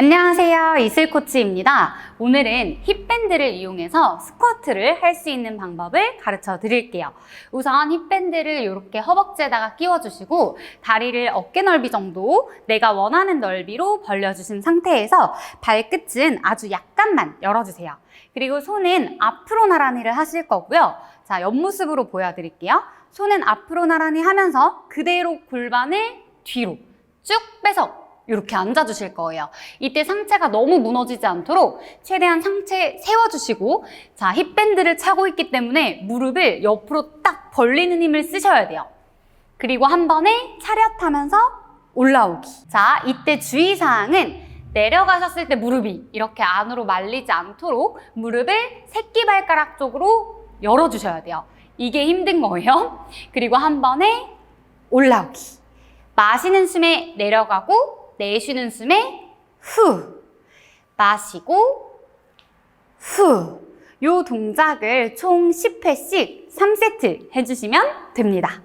안녕하세요. 이슬 코치입니다. 오늘은 힙밴드를 이용해서 스쿼트를 할 수 있는 방법을 가르쳐 드릴게요. 우선 힙밴드를 이렇게 허벅지에다가 끼워주시고 다리를 어깨 넓이 정도 내가 원하는 넓이로 벌려주신 상태에서 발끝은 아주 약간만 열어주세요. 그리고 손은 앞으로 나란히를 하실 거고요. 자, 옆모습으로 보여드릴게요. 손은 앞으로 나란히 하면서 그대로 골반을 뒤로 쭉 빼서 이렇게 앉아주실 거예요. 이때 상체가 너무 무너지지 않도록 최대한 상체 세워주시고 자 힙밴드를 차고 있기 때문에 무릎을 옆으로 딱 벌리는 힘을 쓰셔야 돼요. 그리고 한 번에 차렷하면서 올라오기. 자 이때 주의사항은 내려가셨을 때 무릎이 이렇게 안으로 말리지 않도록 무릎을 새끼발가락 쪽으로 열어주셔야 돼요. 이게 힘든 거예요. 그리고 한 번에 올라오기. 마시는 숨에 내려가고 내쉬는 숨에 후. 마시고 후. 요 동작을 총 10회씩 3세트 해주시면 됩니다.